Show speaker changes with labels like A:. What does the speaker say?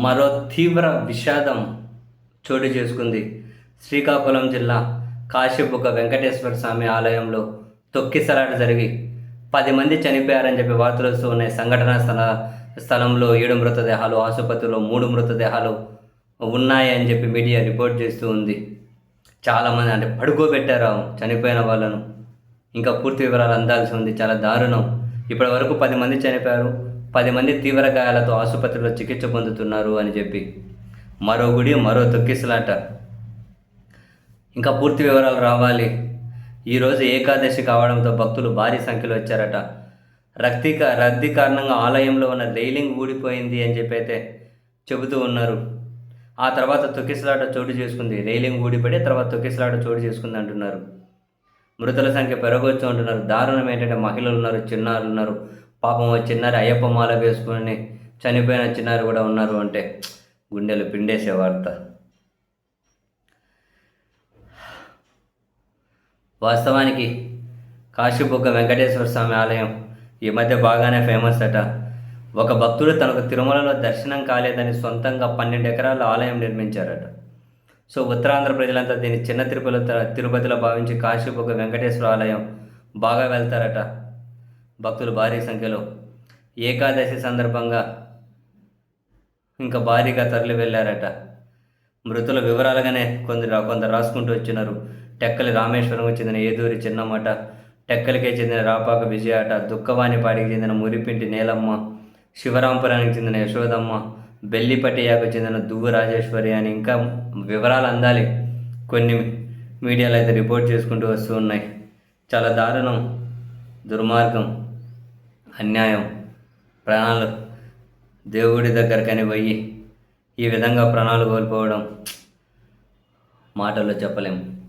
A: మరో తీవ్ర విషాదం చోటు చేసుకుంది. శ్రీకాకుళం జిల్లా కాశీబుగ్గ వెంకటేశ్వర స్వామి ఆలయంలో తొక్కిసలాట జరిగి పది మంది చనిపోయారని చెప్పి వార్తలు వస్తూ ఉన్నాయి. సంఘటనా స్థల స్థలంలో ఏడు మృతదేహాలు ఆసుపత్రిలో మూడు మృతదేహాలు ఉన్నాయని చెప్పి మీడియా రిపోర్ట్ చేస్తూ ఉంది. చాలామంది అంటే పడుకోబెట్టారు చనిపోయిన వాళ్ళను. ఇంకా పూర్తి వివరాలు అందాల్సి ఉంది. చాలా దారుణం. ఇప్పటి వరకు పది మంది చనిపోయారు. పది మంది తీవ్ర గాయాలతో ఆసుపత్రిలో చికిత్స పొందుతున్నారు అని చెప్పి. మరో గుడి మరో తొక్కిసలాట. ఇంకా పూర్తి వివరాలు రావాలి. ఈరోజు ఏకాదశి కావడంతో భక్తులు భారీ సంఖ్యలో వచ్చారట. రక్తి రద్దీ కారణంగా ఆలయంలో ఉన్న రైలింగ్ ఊడిపోయింది అని చెప్పి అయితే చెబుతూ ఉన్నారు. ఆ తర్వాత తొక్కిసలాట చోటు చేసుకుంది. రైలింగ్ ఊడిపడి తర్వాత తొక్కిసలాట చోటు చేసుకుంది అంటున్నారు. మృతుల సంఖ్య పెరగవచ్చు అంటున్నారు. దారుణం ఏంటంటే మహిళలు ఉన్నారు చిన్నారులు ఉన్నారు. పాపం చిన్నారి అయ్యప్ప మాల వేసుకుని చనిపోయిన చిన్నారి కూడా ఉన్నారు అంటే గుండెలు పిండేసే వార్త. వాస్తవానికి కాశీబుగ్గ వెంకటేశ్వర స్వామి ఆలయం ఈ మధ్య బాగానే ఫేమస్ అట. ఒక భక్తుడు తనకు తిరుమలలో దర్శనం కాలేదని సొంతంగా పన్నెండు ఎకరాల ఆలయం నిర్మించారట. సో ఉత్తరాంధ్ర ప్రజలంతా దీన్ని చిన్న తిరుపతి తిరుపతిలో భావించి కాశీబుగ్గ వెంకటేశ్వర ఆలయం బాగా వెళ్తారట. భక్తులు భారీ సంఖ్యలో. ఏకాదశి సందర్భంగా ఇంకా భారీగా తరలి వెళ్ళారట. మృతుల వివరాలుగానే కొందరు కొందరు రాసుకుంటూ వచ్చినారు. టెక్కలి రామేశ్వరంకు చెందిన ఏదూరి చిన్నమట. టెక్కలికే చెందిన రాపాక విజయాట దుక్కవానిపాడికి చెందిన మురిపింటి నేలమ్మ. శివరాంపురానికి చెందిన యశోదమ్మ. బెల్లిపటియాకు చెందిన దువ్వు రాజేశ్వరి అని ఇంకా వివరాలు అందాలి. కొన్ని మీడియాలో అయితే రిపోర్ట్ చేసుకుంటూ వస్తూ ఉన్నాయి. చాలా దారుణం. దుర్మార్గం. అన్యాయం. ప్రాణాలు దేవుడి దగ్గరకని పోయి ఈ విధంగా ప్రాణాలు కోల్పోవడం మాటల్లో చెప్పలేము